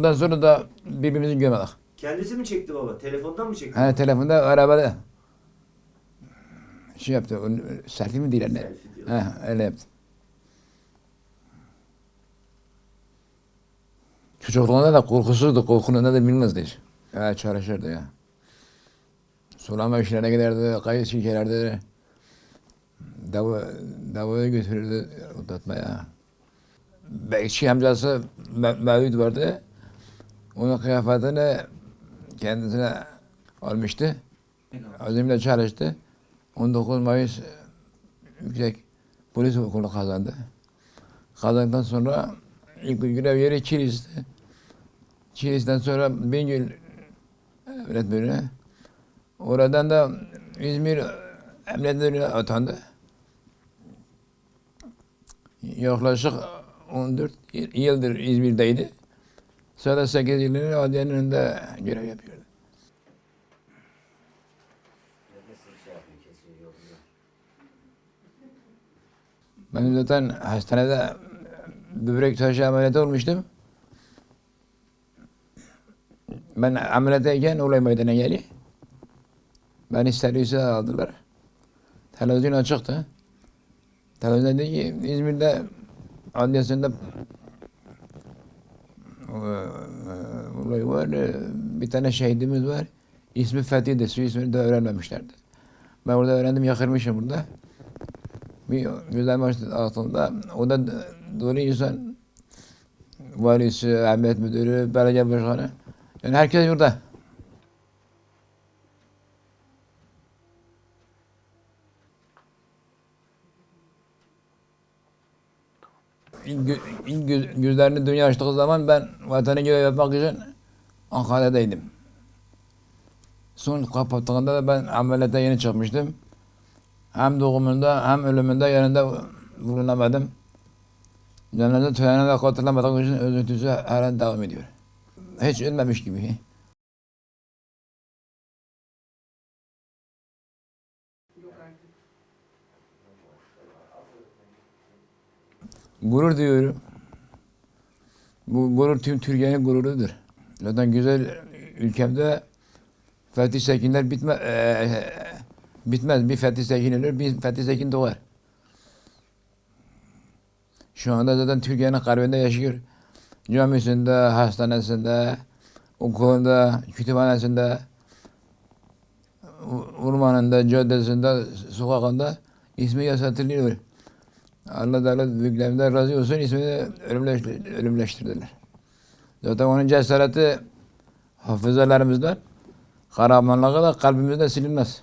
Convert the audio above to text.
Ondan sonra da birbirimizi görmedik. Kendisi mi çekti baba? Telefondan mı çekti? Hani telefonda arabada şey yaptı. Selfie mi ne? Selfie diyor. He, öyle yaptı. Çocukluğunda da korkusuzdu. Korkunu da bilmezdi hiç. Ya çalışırdı ya. Sulama işlerine giderdi, kayıt çekerdi. Davu, davuya götürürdü uzatmaya. Bekçi amcası Me- Mevlüt vardı. Onun kıyafetini kendisine almıştı. Azimle çalıştı. 19 Mayıs e, Yüksek Polis Okulu kazandı. Kazandıktan sonra ilk görev yeri Kilis'ti. Kilis'ten sonra Bingöl öğretmeni. Oradan da İzmir Emniyet Müdürlüğü'ne atandı. Yaklaşık 14 yıldır İzmir'deydi. Sonra 8 yılını adliyenin önünde görev yapıyordu. Ben zaten hastanede böbrek taşı ameliyatı olmuştum. Ben ameliyattayken olay meydana geldi. Beni servise aldılar. Televizyon açıktı. Televizyon dedi ki İzmir'de adliyesinde olay var. e, Bir tane şehidimiz var. İsmi Fethi'di. Su ismini de öğrenmemişlerdi. Ben orada öğrendim yakırmışım burada. Bir güzel maç altında. O da doğru insan. Valisi, emniyet müdürü, belediye başkanı. Yani herkes burada. İlk, gö- ilk göz- gözlerini dünya açtığı zaman ben vatanı görev yapmak için Ankara'daydım. Son kapattığında da ben ameliyata yeni çıkmıştım. Hem doğumunda hem ölümünde yanında bulunamadım. Cenaze törenine de katılamadığım için üzüntüsü halen devam ediyor. Hiç ölmemiş gibi. Gurur diyorum. Bu gurur tüm Türkiye'nin gururudur. Zaten güzel ülkemde Fethi Sekinler bitme, eee, bitmez. Bir Fethi Sekin ölür, bir Fethi Sekin doğar. Şu anda zaten Türkiye'nin kalbinde yaşıyor. Camisinde, hastanesinde, okulunda, kütüphanesinde, ormanında, caddesinde, sokakında ismi yaşatılıyor. Allah Teala büyüklerinden razı olsun ismini ölümleştir, ölümleştirdiler. Zaten onun cesareti hafızalarımızdan, kahramanlığı da kalbimizde silinmez.